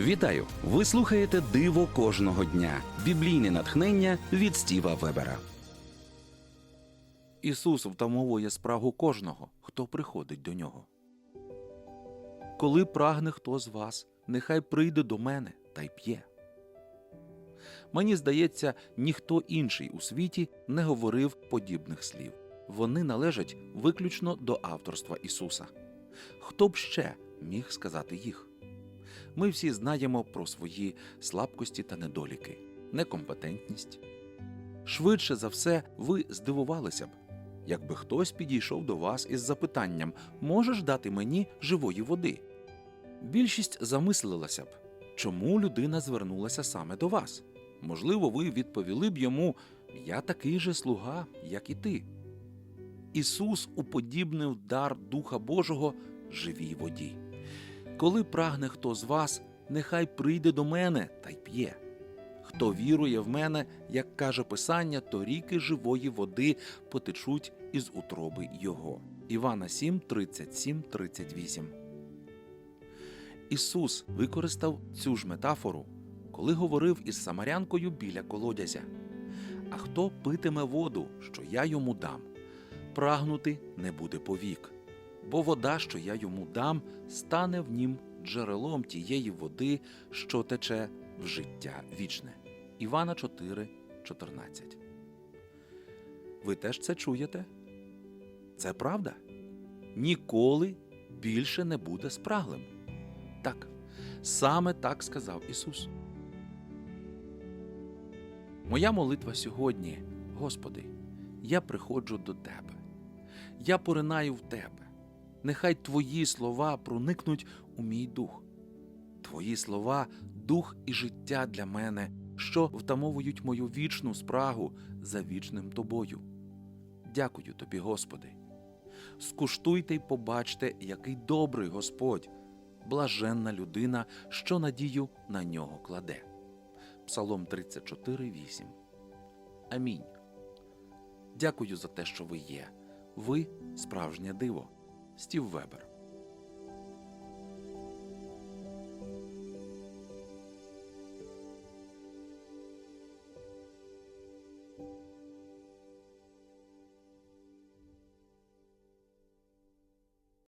Вітаю! Ви слухаєте Диво кожного дня. Біблійне натхнення від Стіва Вебера. Ісус втамовує спрагу кожного, хто приходить до нього. Коли прагне хто з вас, нехай прийде до мене та й п'є. Мені здається, ніхто інший у світі не говорив подібних слів. Вони належать виключно до авторства Ісуса. Хто б ще міг сказати їх? Ми всі знаємо про свої слабкості та недоліки, некомпетентність. Швидше за все, ви здивувалися б, якби хтось підійшов до вас із запитанням можеш дати мені живої води? Більшість замислилася б, чому людина звернулася саме до вас. Можливо, ви відповіли б йому Я такий же слуга, як і ти. Ісус уподібнив дар Духа Божого живій воді. Коли прагне хто з вас, нехай прийде до мене та й п'є. Хто вірує в мене, як каже Писання, то ріки живої води потечуть із утроби Його. Івана 7, 37, 38. Ісус використав цю ж метафору, коли говорив із самарянкою біля колодязя. А хто питиме воду, що я йому дам, прагнути не буде повік, бо вода, що я йому дам, стане в нім джерелом тієї води, що тече в життя вічне. Івана 4, 14. Ви теж це чуєте? Це правда? Ніколи більше не буде спраглим. Так, саме так сказав Ісус. Моя молитва сьогодні, Господи, я приходжу до Тебе. Я поринаю в Тебе. Нехай Твої слова проникнуть у мій дух. Твої слова дух і життя для мене, що втамовують мою вічну спрагу за вічним Тобою. Дякую Тобі, Господи. Скуштуйте й побачте, який добрий Господь, блаженна людина, що надію на нього кладе. Псалом 34, 8. Амінь. Дякую за те, що ви є. Ви справжнє диво. Стів Вебер.